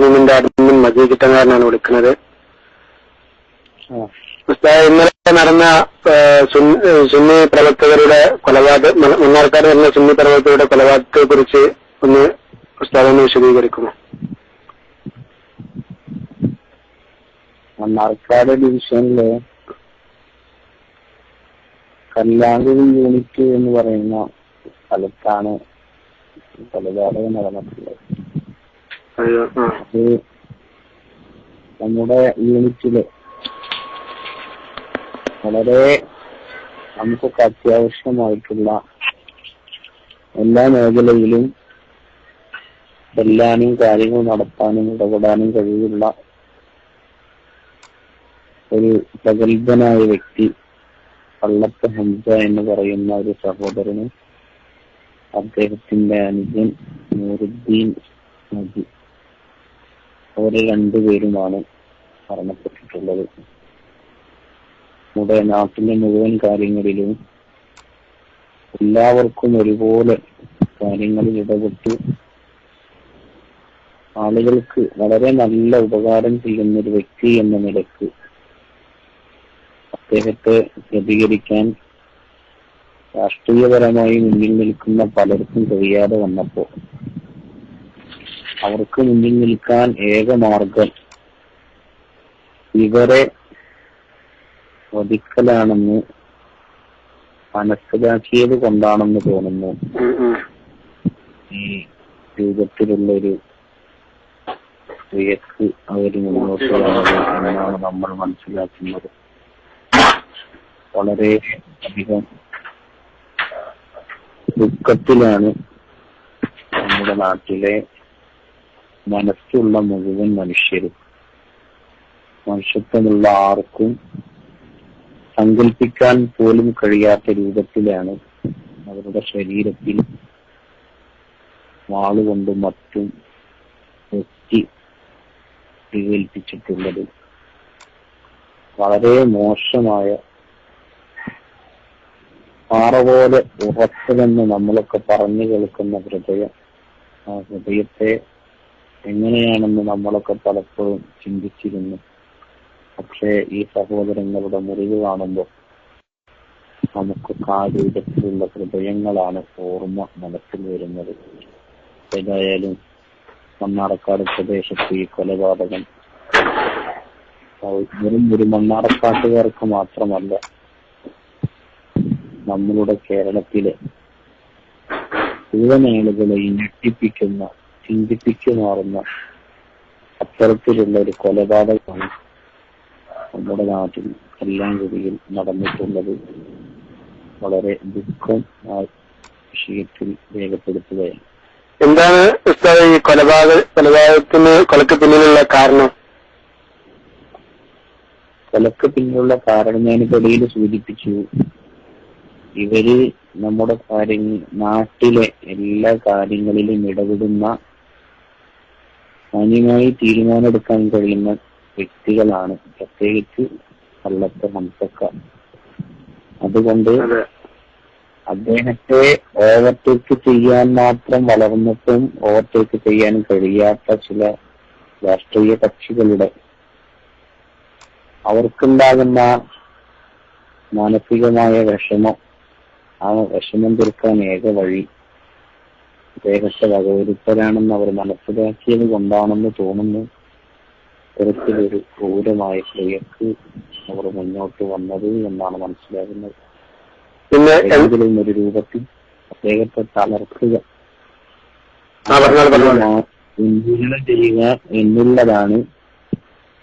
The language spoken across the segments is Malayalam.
റൂമിന്റെ അഡ്മിൻ മജീദ് കിട്ടുന്നതാണ് വിളിക്കുന്നത്. ഇന്നലെ നടന്ന സുന്നി പ്രവർത്തകരുടെ കൊലപാതക മണ്ണാർക്കാട് നടന്ന സുന്നി പ്രവർത്തകരുടെ കൊലപാതകത്തെ കുറിച്ച് ഒന്ന് ഉസ്താദ് ഒന്ന് വിശദീകരിക്കുമോ? മണ്ണാർക്കാട് ഡിവിഷനിലെ കല്ലാങ്കുഴി യൂണിറ്റ് എന്ന് പറയുന്ന സ്ഥലത്താണ് കൊലപാതകം നടന്നിട്ടുള്ളത്. നമ്മുടെ യൂണിറ്റിൽ വളരെ നമുക്കൊക്കെ അത്യാവശ്യമായിട്ടുള്ള എല്ലാ മേഖലയിലും ചെല്ലാനും കാര്യങ്ങൾ നടത്താനും ഇടപെടാനും കഴിവുള്ള ഒരു പ്രഗത്ഭനായ വ്യക്തി പള്ളത്ത് ഹംസ എന്ന് പറയുന്ന ഒരു സഹോദരന് അദ്ദേഹത്തിന്റെ അനുജൻ നൂറുദ്ദീൻ നജി അവർ രണ്ടുപേരുമാണ് മരണപ്പെട്ടിട്ടുള്ളത്. നമ്മുടെ നാട്ടിലെ മുഴുവൻ കാര്യങ്ങളിലും എല്ലാവർക്കും ഒരുപോലെ കാര്യങ്ങളിൽ ഇടപെട്ട് ആളുകൾക്ക് വളരെ നല്ല ഉപകാരം ചെയ്യുന്ന ഒരു വ്യക്തി എന്ന നിലയ്ക്ക് അദ്ദേഹത്തെ പ്രതികരിക്കാൻ രാഷ്ട്രീയപരമായി മുന്നിൽ നിൽക്കുന്ന പലർക്കും കഴിയാതെ വന്നപ്പോ അവർക്ക് മുന്നിൽ നിൽക്കാൻ ഏക മാർഗം ഇവരെ വധിക്കലാണെന്ന് മനസ്സിലാക്കിയത് കൊണ്ടാണെന്ന് തോന്നുന്നു. ഈ രൂപത്തിലുള്ള ഒരു ക്രിയക്ക് അവർ മുന്നോട്ട് എന്നാണ് നമ്മൾ മനസ്സിലാക്കുന്നത് വളരെ അധികം ദുഃഖത്തിലാണ് നമ്മുടെ നാട്ടിലെ മനസ്സുള്ള മുഴുവൻ മനുഷ്യരും മനുഷ്യത്വമുള്ള ആർക്കും സങ്കല്പിക്കാൻ പോലും കഴിയാത്ത രൂപത്തിലാണ് അവരുടെ ശരീരത്തിൽ വാളുകൊണ്ടും മറ്റും വെട്ടി ഏൽപ്പിച്ചിട്ടുള്ളത് വളരെ മോശമായ പാറ പോലെ ഉറച്ചതെന്ന് നമ്മളൊക്കെ പറഞ്ഞു കേൾക്കുന്ന ഹൃദയം ആ ഹൃദയത്തെ എങ്ങനെയാണെന്ന് നമ്മളൊക്കെ പലപ്പോഴും ചിന്തിച്ചിരുന്നു. പക്ഷേ ഈ സഹോദരങ്ങളുടെ മുറിവ് കാണുമ്പോൾ നമുക്ക് ആ ഹൃദയങ്ങളാണ് ഓർമ്മ മനസ്സിൽ വരുന്നത്. ഏതായാലും മണ്ണാടക്കാട് പ്രദേശത്ത് ഈ കൊലപാതകം വെറും ഒരു മണ്ണാടക്കാട്ടുകാർക്ക് മാത്രമല്ല നമ്മളുടെ കേരളത്തിലെ മുഴുവൻ ആളുകളെയും ഞെട്ടിപ്പിക്കുന്ന ചിന്തിപ്പിക്കുമാറുന്ന അത്തരത്തിലുള്ള ഒരു കൊലപാതകമാണ് നമ്മുടെ നാട്ടിൽ കല്ലാങ്കുടിയിൽ നടന്നിട്ടുള്ളത്. വളരെ ദുഃഖം ആ വിഷയത്തിൽ രേഖപ്പെടുത്തുകയാണ്. എന്താണ് ഉസ്താദ് ഈ കൊലപാതക കൊലപാതകത്തിന് കൊലക്ക് പിന്നിലുള്ള കാരണം? കൊലക്ക് പിന്നിലുള്ള കാരണം ഞാൻ ഇടയിൽ സൂചിപ്പിച്ചു. ഇവർ നമ്മുടെ കാര്യങ്ങൾ നാട്ടിലെ എല്ലാ കാര്യങ്ങളിലും ഇടപെടുന്ന മാന്യമായി തീരുമാനമെടുക്കാൻ കഴിയുന്ന വ്യക്തികളാണ്. പ്രത്യേകിച്ച് അല്ലത്തെ ഹംസക്ക അതുകൊണ്ട് അതെ. അദ്ദേഹത്തെ ഓവർടേക്ക് ചെയ്യാൻ മാത്രം വളർന്നിട്ടും ഓവർടേക്ക് ചെയ്യാൻ കഴിയാത്ത ചില രാഷ്ട്രീയ കക്ഷികളുടെ അവർക്കുണ്ടാകുന്ന മാനസികമായ വിഷമം ആ വിഷമം തീർക്കാൻ ഏക വഴി അദ്ദേഹത്തെ വകവരുത്തലാണെന്ന് അവർ മനസ്സിലാക്കിയത് കൊണ്ടാണെന്ന് തോന്നുന്നു. ഇത്തരത്തിലൊരു ക്രൂരമായ ക്രിയക്ക് അവർ മുന്നോട്ട് വന്നത് എന്നാണ് മനസ്സിലാകുന്നത്. പിന്നെ ഏതെങ്കിലും ഒരു രൂപത്തിൽ അദ്ദേഹത്തെ തളർത്തുക. ചെയ്യുക എന്നുള്ളതാണ്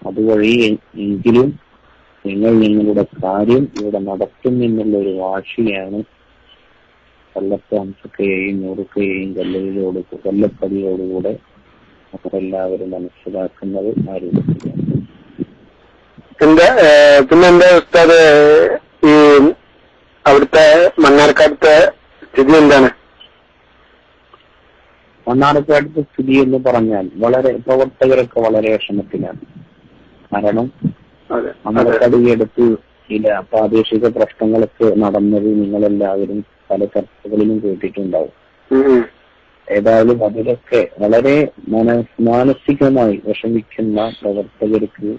അതുവഴി എങ്കിലും നിങ്ങൾ നിങ്ങളുടെ കാര്യം ഇവിടെ നടത്തും എന്നുള്ള ഒരു വാശിയാണ് കൊല്ലത്തെ അംശക്കയെയും നൂറുക്കയെയും കൊല്ലയിലോട് കൊല്ലപ്പടിയോടുകൂടെ നമ്മളെല്ലാവരും മനസ്സിലാക്കുന്നത് ആ രൂപത്തിലാണ്. പിന്നെ എന്താ ഉസ്താദ് ഈ അവിടുത്തെ മണ്ണാർക്കാടത്തെ സ്ഥിതി എന്താണ്? മണ്ണാർക്കാടത്തെ സ്ഥിതി എന്ന് പറഞ്ഞാൽ വളരെ പ്രവർത്തകരൊക്കെ വളരെ വിഷമത്തിലാണ്. കാരണം മണ്ണാർക്കാട് ഈ അടുത്ത് ചില പ്രാദേശിക പ്രശ്നങ്ങളൊക്കെ നടന്നത് നിങ്ങളെല്ലാവരും പല ചർച്ചകളിലും കേട്ടിട്ടുണ്ടാവും. ഏതായാലും അതിലൊക്കെ വളരെ മന മാനസികമായി വിഷമിക്കുന്ന പ്രവർത്തകർക്ക്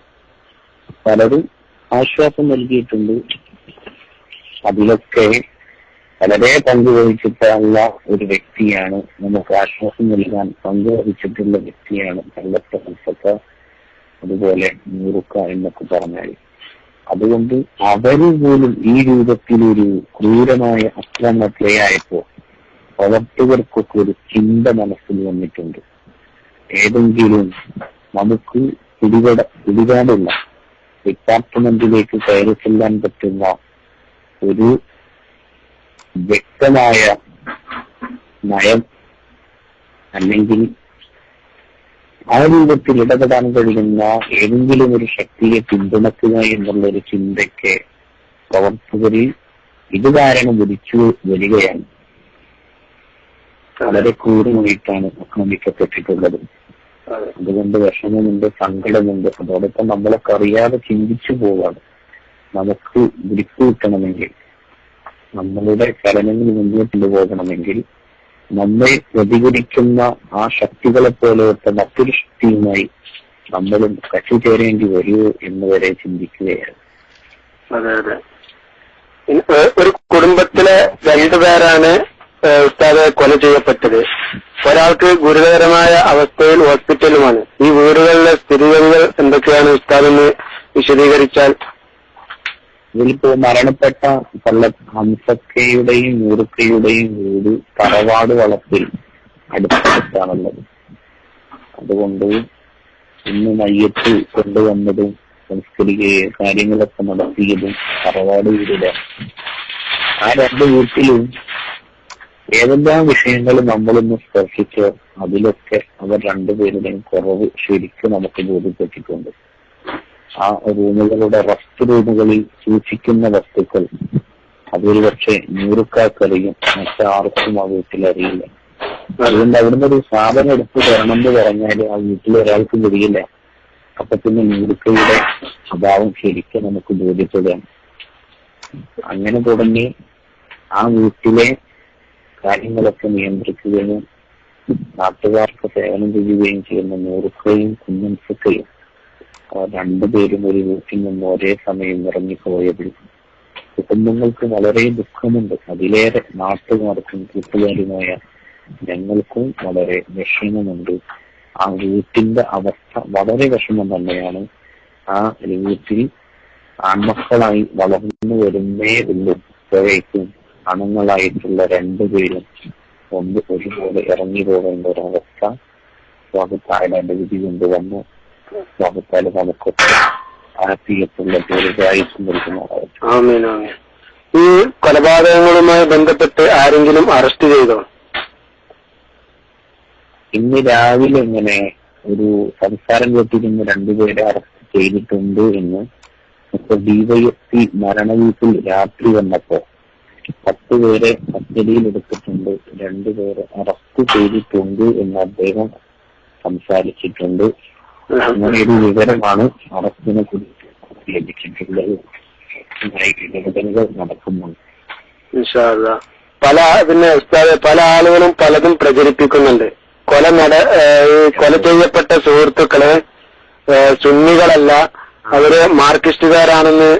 പലരും ആശ്വാസം നൽകിയിട്ടുണ്ട്. അതിലൊക്കെ വളരെ പങ്കുവഹിച്ചിട്ടുള്ള ഒരു വ്യക്തിയാണ് നമുക്ക് ആശ്വാസം നൽകാൻ പങ്കുവഹിച്ചിട്ടുള്ള വ്യക്തിയാണ് കൽപ്പത്ത അതുപോലെ നൂറുക്ക എന്നൊക്കെ പറഞ്ഞാൽ. അതുകൊണ്ട് അവർ പോലും ഈ രൂപത്തിലൊരു ക്രൂരമായ അക്രമത്തെയായപ്പോ പ്രവർത്തകർക്കൊക്കെ ഒരു ചിന്ത മനസ്സിൽ വന്നിട്ടുണ്ട്. ഏതെങ്കിലും നമുക്ക് പിടിപെട പിടിപാടുള്ള ഡിപ്പാർട്ട്മെന്റിലേക്ക് കയറി ചെല്ലാൻ പറ്റുന്ന ഒരു വ്യക്തമായ നയം അല്ലെങ്കിൽ ആ രൂപത്തിൽ ഇടപെടാൻ കഴിയുന്ന ഏതെങ്കിലും ഒരു ശക്തിയെ പിന്തുണക്കുക എന്നുള്ള ഒരു ചിന്തയ്ക്ക് പ്രവർത്തകരിൽ ഇത് കാരണം ഉദിച്ചു വരികയാണ്. വളരെ ക്രൂരമായിട്ടാണ് ആക്രമിക്കപ്പെട്ടിട്ടുള്ളത്. അതെ അതുകൊണ്ട് വിഷമമുണ്ട് സങ്കടമുണ്ട്. അതോടൊപ്പം നമ്മളൊക്കെ അറിയാതെ ചിന്തിച്ചു പോവാണ്. നമുക്ക് വിളിച്ചു കിട്ടണമെങ്കിൽ നമ്മളുടെ ചലനങ്ങൾ മുന്നോട്ട് കൊണ്ടുപോകണമെങ്കിൽ നമ്മെ പ്രതികരിക്കുന്ന ആ ശക്തികളെ പോലത്തെ മറ്റൊരു ശക്തിയുമായി നമ്മളും കക്ഷി ചേരേണ്ടി വരുമോ എന്ന് വരെ ചിന്തിക്കുകയാണ്. ഒരു കുടുംബത്തിലെ രണ്ടുപേരാണ് ഉസ്താദെ കൊല ചെയ്യപ്പെട്ടത്. ഒരാൾക്ക് ഗുരുതരമായ അവസ്ഥയിൽ ഹോസ്പിറ്റലുമാണ്. ഈ വീടുകളിലെ സ്ഥിതിഗതികൾ എന്തൊക്കെയാണ് ഉസ്താദെന്ന് വിശദീകരിച്ചാൽ ഇതിലിപ്പോ മരണപ്പെട്ട പല ഹംസക്കയുടെയും മൂർക്കയുടെയും വീട് തറവാട് വളപ്പിൽ അടുത്തടുത്താണുള്ളത്. അതുകൊണ്ട് ഇന്ന് മയ്യത്ത് കൊണ്ടുവന്നതും സംസ്കരിക്കുകയും കാര്യങ്ങളൊക്കെ നടത്തിയതും തറവാട് വീടിലെ ആ രണ്ട് വീട്ടിലും ഏതെല്ലാം വിഷയങ്ങൾ നമ്മളിന്ന് സ്പർശിച്ചോ അതിലൊക്കെ അവർ രണ്ടുപേരുടെയും കുറവ് ശരിക്കും നമുക്ക് ബോധ്യപ്പെട്ടിട്ടുണ്ട്. ആ റൂമുകളുടെ റസ്റ്റ് റൂമുകളിൽ സൂക്ഷിക്കുന്ന വസ്തുക്കൾ. അതൊരു പക്ഷെ നൂറുക്കാർക്കറിയും മറ്റാർക്കും ആ വീട്ടിലറിയില്ല അതുകൊണ്ട് അവിടുന്ന് ഒരു സാധനം എടുത്ത് തരണം എന്ന് പറഞ്ഞാൽ ആ വീട്ടിൽ ഒരാൾക്ക് കഴിയില്ല അപ്പൊ പിന്നെ നൂറുക്കയുടെ സ്വഭാവം ശരിക്കും നമുക്ക് ബോധ്യപ്പെടുകയാണ്. അങ്ങനെ തുടങ്ങി ആ വീട്ടിലെ കാര്യങ്ങളൊക്കെ നിയന്ത്രിക്കുകയും നാട്ടുകാർക്ക് സേവനം ചെയ്യുകയും ചെയ്യുന്ന നൂറുക്കയും കുഞ്ഞൻസുക്കയും രണ്ടുപേരും ഒരു വീട്ടിൽ നിന്ന് ഒരേ സമയം ഇറങ്ങിപ്പോയതിൽ കുടുംബങ്ങൾക്ക് വളരെ ദുഃഖമുണ്ട്. അതിലേറെ നാട്ടുകാർക്കും കൂട്ടുകാരുമായ ഞങ്ങൾക്കും വളരെ വിഷമമുണ്ട്. ആ വീട്ടിന്റെ അവസ്ഥ വളരെ വിഷമം തന്നെയാണ്. ആ വീട്ടിൽ ആൺമക്കളായി വളർന്നു വരുന്നേ ഉള്ളൂ. ഇപ്പോഴേക്കും അണുങ്ങളായിട്ടുള്ള രണ്ടുപേരും ഒന്ന് ഒരുപോലെ ഇറങ്ങി പോകേണ്ട ഒരവസ്ഥ സ്വാഗതായ വിധി കൊണ്ടുവന്നു വകുപ്പാൽ നമുക്കൊക്കെ ആഫിയത്തുള്ള ദീർഘായുസ് നൽകുന്നതായിട്ട് ഈ കൊലപാതകങ്ങളുമായി ബന്ധപ്പെട്ട് ആരെങ്കിലും അറസ്റ്റ് ചെയ്തോ? ഇന്ന് രാവിലെ ഇങ്ങനെ ഒരു സംസാരം കേട്ടിരുന്ന രണ്ടുപേരെ അറസ്റ്റ് ചെയ്തിട്ടുണ്ട് എന്ന് ഇപ്പൊ ഡിവൈഎസ്പി മരണവീട്ടിൽ രാത്രി വന്നപ്പോ പത്ത് പേരെ കസ്റ്റഡിയിൽ എടുത്തിട്ടുണ്ട് രണ്ടുപേരെ അറസ്റ്റ് ചെയ്തിട്ടുണ്ട് എന്ന് അദ്ദേഹം സംസാരിച്ചിട്ടുണ്ട്. അങ്ങനെ ഒരു വിവരമാണ് അറസ്റ്റിനെ കുറിച്ച് ലഭിച്ചിട്ടുള്ളത്. ഇടപെടലുകൾ നടക്കുന്നുണ്ട്. പല പിന്നെ ഉസ്താദെ പല ആളുകളും പലതും പ്രചരിപ്പിക്കുന്നുണ്ട്. കൊല നട കൊല ചെയ്യപ്പെട്ട സുഹൃത്തുക്കൾ സുന്നികളല്ല അവർ മാർക്സിസ്റ്റുകാരാണെന്ന്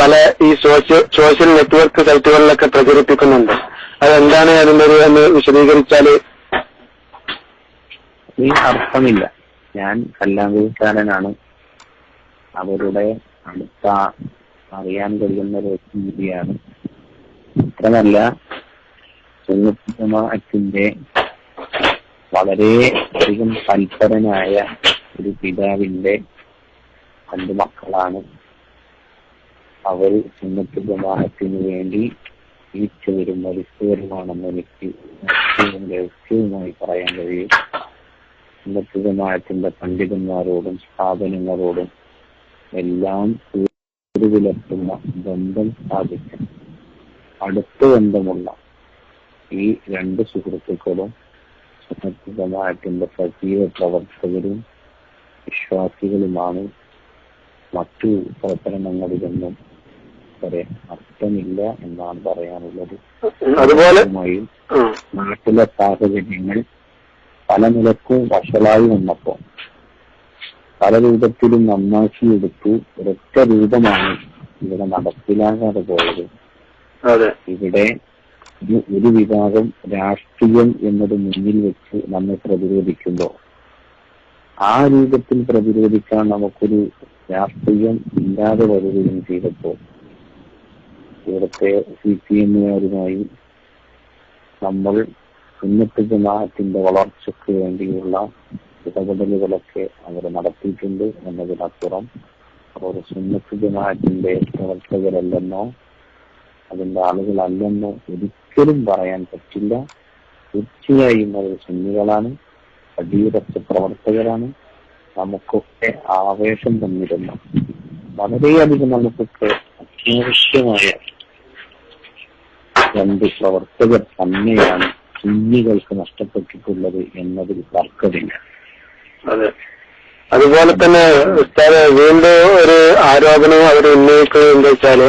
പല ഈ സോഷ്യൽ സോഷ്യൽ നെറ്റ്വർക്ക് സൈറ്റുകളിലൊക്കെ പ്രചരിപ്പിക്കുന്നുണ്ട്. അതെന്താണ് അതിന്റെ ഒരു എന്ന് വിശദീകരിച്ചാൽ അർത്ഥമില്ല. ഞാൻ കല്ലാങ്കുഴിക്കാരനാണ് അവരുടെ അടുത്ത അറിയാൻ കഴിയുന്ന ഒരു വ്യക്തിയാണ് മാത്രമല്ല സുന്നത്തിന്റെ വളരെ അധികം തൽപരനായ ഒരു പിതാവിന്റെ രണ്ട് മക്കളാണ്. അവർ സുന്നത്ത് ജമാഅത്തിന് വേണ്ടി ജീവിച്ചവരും മരിച്ചവരുമാണെന്ന് എനിക്ക് രഹസ്യവുമായി പറയാൻ കഴിയും. സുന്നത്ത് ജമാഅത്തിന്റെ പണ്ഡിതന്മാരോടും സ്ഥാപനങ്ങളോടും എല്ലാം പുലർത്തുന്ന ബന്ധം സ്ഥാപിക്കും അടുത്ത ബന്ധമുള്ള ഈ രണ്ട് സുഹൃത്തുക്കളും സുന്നത്ത് ജമാഅത്തിന്റെ സജീവ പ്രവർത്തകരും വിശ്വാസികളുമാണ്. മറ്റു പ്രവർത്തനങ്ങളിലൊന്നും വരെ അർത്ഥമില്ല എന്നാണ് പറയാനുള്ളത്. അതുപോലെ ും നാട്ടിലെ സാഹചര്യങ്ങൾ പല നിലക്കും വഷളായി വന്നപ്പോ പല രൂപത്തിലും നന്നാക്കിയെടുത്തു ഒരൊറ്റ രൂപമാണ് ഇവിടെ നടപ്പിലാകാതെ പോയത്. ഇവിടെ ഒരു ഒരു വിഭാഗം രാഷ്ട്രീയം എന്നത് മുന്നിൽ വെച്ച് നമ്മെ പ്രതിരോധിക്കുമ്പോൾ ആ രൂപത്തിൽ പ്രതിരോധിക്കാൻ നമുക്കൊരു രാഷ്ട്രീയം ഇല്ലാതെ വരികയും ചെയ്തപ്പോൾ ഇവിടുത്തെ സി പി എമ്മുകാരുമായി നമ്മൾ സുന്നത്ത് ജമാഅത്തിന്റെ വളർച്ചയ്ക്ക് വേണ്ടിയുള്ള ഇടപെടലുകളൊക്കെ അവർ നടത്തിയിട്ടുണ്ട് എന്നതിനപ്പുറം അവർ സുന്നത്ത് ജമാഅത്തിന്റെ പ്രവർത്തകരല്ലെന്നോ അതിന്റെ ആളുകളല്ലെന്നോ ഒരിക്കലും പറയാൻ പറ്റില്ല. തീർച്ചയായും അവർ സുന്നികളാണ് അടിയുറച്ച പ്രവർത്തകരാണ്. നമുക്കൊക്കെ ആവേശം തന്നിരുന്നു. വളരെയധികം നമുക്കൊക്കെ അത്യാവശ്യമായ രണ്ട് പ്രവർത്തകർ തന്നെയാണ് സുന്നികൾക്ക് നഷ്ടപ്പെട്ടിട്ടുള്ളത് എന്നതിൽ തർക്കമില്ല. അതെ. അതുപോലെ തന്നെ വീണ്ടും ഒരു ആരോപണം അവർ ഉന്നയിക്കുന്നത് എന്താ വെച്ചാൽ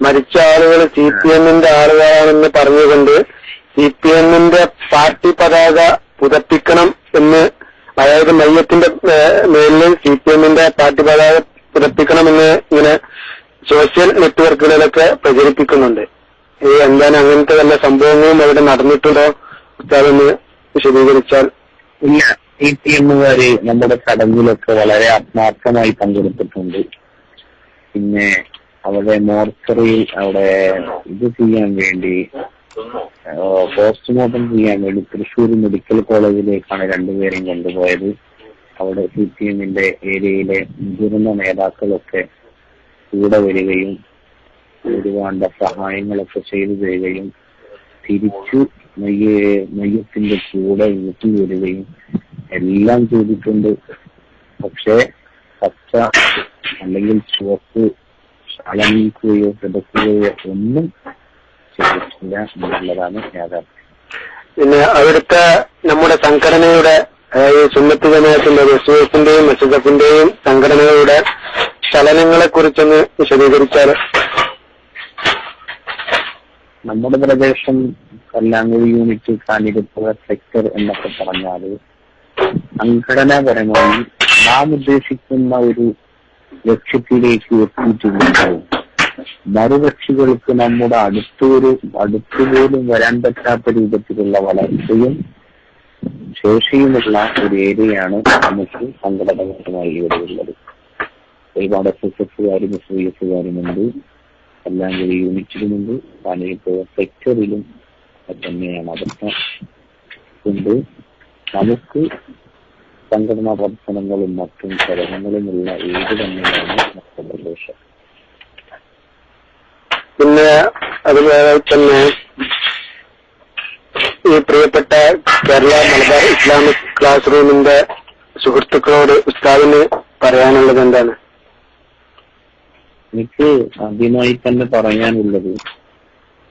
മരിച്ച ആളുകൾ സി പി എമ്മിന്റെ ആളുകളാണെന്ന് പറഞ്ഞുകൊണ്ട് സി പി എമ്മിന്റെ പാർട്ടി പതാക പുതപ്പിക്കണം എന്ന് അതായത് മയ്യത്തിന്റെ മേലിൽ സി പി എമ്മിന്റെ പാർട്ടി പതാക പുതപ്പിക്കണമെന്ന് ഇങ്ങനെ സോഷ്യൽ നെറ്റ്വർക്കുകളിലൊക്കെ പ്രചരിപ്പിക്കുന്നുണ്ട് ഈ എന്താണ് അങ്ങനത്തെ വല്ല സംഭവങ്ങളും അവിടെ നടന്നിട്ടുണ്ടോ ഉസ്താദ് ഒന്ന് വിശദീകരിച്ചാൽ ഇല്ല സി എമ്മുകാര് നമ്മുടെ ചടങ്ങിലൊക്കെ വളരെ ആത്മാർത്ഥമായി പങ്കെടുത്തിട്ടുണ്ട്. പിന്നെ അവിടെ മോർച്ചറിയിൽ അവിടെ ഇത് ചെയ്യാൻ വേണ്ടി പോസ്റ്റ്മോർട്ടം ചെയ്യാൻ വേണ്ടി തൃശ്ശൂർ മെഡിക്കൽ കോളേജിലേക്കാണ് രണ്ടുപേരെയും കൊണ്ടുപോയത്. അവിടെ സി പി എമ്മിന്റെ ഏരിയയിലെ മുതിർന്ന നേതാക്കളൊക്കെ കൂടെ വരികയും ഒരുപാട് സഹായങ്ങളൊക്കെ ചെയ്തു തരികയും തിരിച്ചു മയ്യ മയ്യത്തിന്റെ കൂടെ വീട്ടിൽ വരികയും എല്ലാം ചെയ്തിട്ടുണ്ട്. പക്ഷേ പച്ച അല്ലെങ്കിൽ ചുവപ്പ് അലങ്ങിക്കുകയോ കിടക്കുകയോ ഒന്നും ചെയ്തിട്ടില്ല എന്നുള്ളതാണ് യാഥാർത്ഥ്യം. പിന്നെ അവിടുത്തെ നമ്മുടെ സംഘടനയുടെ അതായത് സുന്നത്ത് റസൂസിന്റെയും മസുദഫിന്റെയും സംഘടനകളുടെ ചലനങ്ങളെ കുറിച്ചൊന്ന് വിശദീകരിച്ചാൽ നമ്മുടെ പ്രദേശം കല്ലാങ്കുഴി യൂണിറ്റ് കാഞ്ഞിരപ്പുഴ സെക്ടർ എന്നൊക്കെ പറഞ്ഞാൽ സംഘടനാപരമായി നാം ഉദ്ദേശിക്കുന്ന ഒരു ലക്ഷ്യത്തിലേക്ക് എത്തിയിട്ടുണ്ടാവും. മറുകക്ഷികൾക്ക് നമ്മുടെ അടുത്തൊരു അടുത്തുപോലും വരാൻ പറ്റാത്ത രൂപത്തിലുള്ള വളർച്ചയും ശേഷിയുമുള്ള ഒരു ഏരിയയാണ് നമുക്ക് സംഘടനപരമായി ഇവിടെ ഉള്ളത്. ഒരുപാട് എസ് എസ് എഫുകാരും എസ് വി എഫുകാരുമുണ്ട് എല്ലാം കൂടി യൂണിറ്റിലുമുണ്ട്. സെക്ടറിലും തന്നെയാണ്. അതൊക്കെ കൊണ്ട് നമുക്ക് സംഘടനാ പ്രവർത്തനങ്ങളും മറ്റും ചലനങ്ങളുമുള്ള ഏത് തന്നെയാണ് നമ്മുടെ പ്രദേശം പിന്നെ അതുപോലെ തന്നെ ഈ പ്രിയപ്പെട്ട കേരള മലബാർ ഇസ്ലാമിക് ക്ലാസ് റൂമിന്റെ സുഹൃത്തുക്കളോട് ഉസ്താദിന് പറയാനുള്ളത് എന്താണ്? എനിക്ക് ആദ്യമായി തന്നെ പറയാനുള്ളത്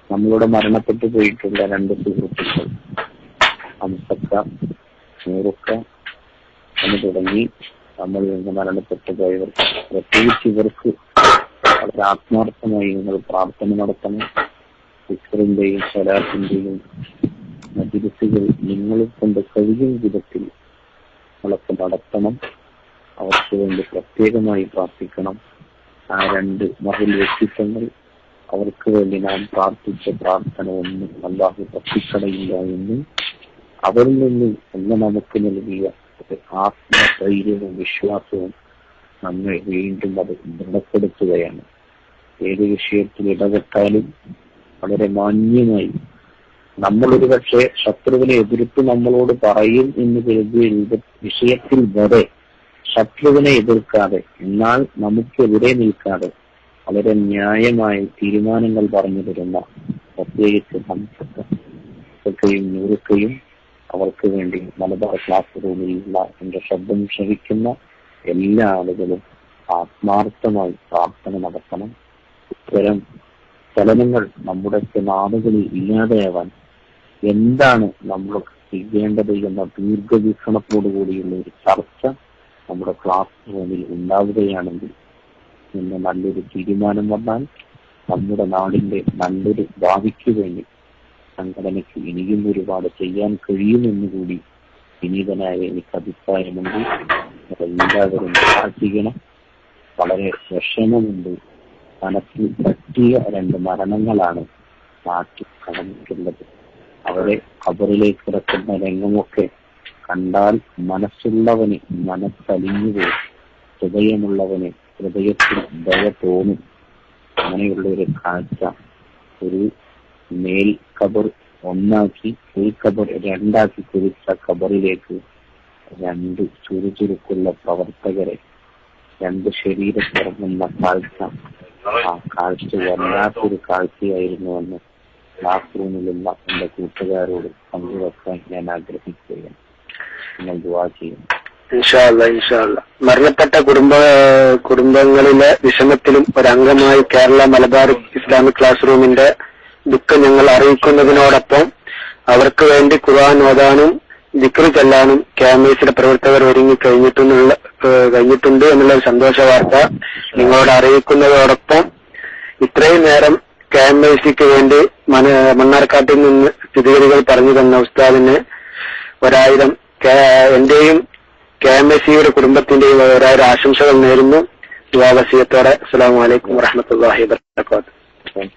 നമ്മളുടെ മരണപ്പെട്ടു പോയിട്ടുള്ള രണ്ട് സുഹൃത്തുക്കൾ അംസക്ക നൂറുക്ക എന്ന് തുടങ്ങി. നമ്മളിൽ നിന്ന് മരണപ്പെട്ടു പോയവർ പ്രത്യേകിച്ച് ഇവർക്ക് വളരെ ആത്മാർത്ഥമായി നിങ്ങൾ പ്രാർത്ഥന നടത്തണം. ഇസ്റിന്റെയും സ്വലാത്തിന്റെയും മജിലിസുകൾ നിങ്ങളെ കൊണ്ട് കഴിയും വിധത്തിൽ നിങ്ങളൊക്കെ നടത്തണം. അവർക്ക് വേണ്ടി പ്രത്യേകമായി പ്രാർത്ഥിക്കണം. ആ രണ്ട് മഹിൽ വ്യക്തിത്വങ്ങൾ അവർക്ക് വേണ്ടി നാം പ്രാർത്ഥിച്ച പ്രാർത്ഥന ഒന്നും അല്ലാതെ തപ്പിക്കടയില്ല എന്ന് അവരിൽ നിന്ന് ഒന്ന് നമുക്ക് നൽകിയ ആത്മധൈര്യവും വിശ്വാസവും നമ്മെ വീണ്ടും അത് ദൃഢപ്പെടുത്തുകയാണ്. ഏത് വിഷയത്തിൽ ഇടപെട്ടാലും വളരെ മാന്യമായി നമ്മളൊരു പക്ഷേ ശത്രുവിനെ എതിർത്ത് നമ്മളോട് പറയും എന്ന് കരുതിയ വിഷയത്തിൽ വരെ ശത്രുവിനെ എതിർക്കാതെ എന്നാൽ നമുക്കെതിരെ നിൽക്കാതെ വളരെ ന്യായമായ തീരുമാനങ്ങൾ പറഞ്ഞു തരുന്ന പ്രത്യേകിച്ച് ഹംസക്കയും നൂറുക്കയും അവർക്ക് വേണ്ടി മലബാർ ക്ലാസ് റൂമിലുള്ള എന്റെ ശബ്ദം ശ്രവിക്കുന്ന എല്ലാ ആളുകളും ആത്മാർത്ഥമായി പ്രാർത്ഥന നടത്തണം. ഇത്തരം ചലനങ്ങൾ നമ്മുടെ നാടുകളിൽ ഇല്ലാതെയാവാൻ എന്താണ് നമ്മൾ ചെയ്യേണ്ടത് എന്ന ദീർഘവീക്ഷണത്തോടു കൂടിയുള്ള ഒരു ചർച്ച നമ്മുടെ ക്ലാസ് റൂമിൽ ഉണ്ടാവുകയാണെങ്കിൽ ഇന്ന് നല്ലൊരു തീരുമാനം വന്നാൽ നമ്മുടെ നാടിന്റെ നല്ലൊരു ഭാവിക്ക് വേണ്ടി സംഘടനയ്ക്ക് ഇനിയും ഒരുപാട് ചെയ്യാൻ കഴിയുമെന്ന് കൂടി വിനീതനായ എനിക്ക് അഭിപ്രായമുണ്ട്. എല്ലാവരും പ്രാർത്ഥിക്കണം. വളരെ വിഷമമുണ്ട്. മനസ്സിൽ പറ്റിയ രണ്ട് മരണങ്ങളാണ് നാട്ടിൽ കടന്നിട്ടുള്ളത്. അവരെ കബറിലേക്ക് കിടക്കുന്ന രംഗമൊക്കെ കണ്ടാൽ മനസ്സുള്ളവന് മനസ്സലിഞ്ഞു പോകും ഹൃദയമുള്ളവന് ഹൃദയത്തിൽ ദയ തോന്നും. അങ്ങനെയുള്ള ഒരു കാഴ്ച ഒരു മേൽ കബർ ഒന്നാക്കി കബർ രണ്ടാക്കി കുറിച്ച കബറിലേക്ക് രണ്ട് ചുരുചുരുക്കുള്ള പ്രവർത്തകരെ രണ്ട് ശരീരത്തിറങ്ങുന്ന കാഴ്ച. ആ കാഴ്ച വല്ലാത്തൊരു കാഴ്ചയായിരുന്നുവെന്ന് ക്ലാസ് റൂമിലുള്ള എന്റെ കൂട്ടുകാരോട് പങ്കുവെക്കാൻ ഞാൻ ആഗ്രഹിക്കുകയാണ്. മരണപ്പെട്ട കുടുംബ കുടുംബങ്ങളിലെ വിഷമത്തിലും ഒരംഗമായി കേരള മലബാർ ഇസ്ലാമിക് ക്ലാസ് റൂമിന്റെ ദുഃഖം ഞങ്ങൾ അറിയിക്കുന്നതിനോടൊപ്പം അവർക്ക് വേണ്ടി ഖുർആൻ ഓതാനും ദിക്റ് ചെല്ലാനും ക്യാമ്പസിലെ പ്രവർത്തകർ ഒരുങ്ങി കഴിഞ്ഞിട്ടുള്ള കഴിഞ്ഞിട്ടുണ്ട് എന്നുള്ള സന്തോഷ വാർത്ത നിങ്ങളോട് അറിയിക്കുന്നതോടൊപ്പം ഇത്രയും നേരം ക്യാമ്പസിക്ക് വേണ്ടി മണ്ണാർക്കാട്ടിൽ നിന്ന് സ്ഥിതിഗതികൾ പറഞ്ഞു തന്ന ഉസ്താദിന് ഒരായിരം എന്റെയും ക്യാമ്പസിയുടെ കുടുംബത്തിന്റെയും ഒരായിരം ആശംസകൾ നേരുന്നു. ദുവാവസിയത്തോടെ അസ്സലാമു അലൈക്കും വറഹമത്തല്ലാഹി വാബർക്കാത്തു അപ്പം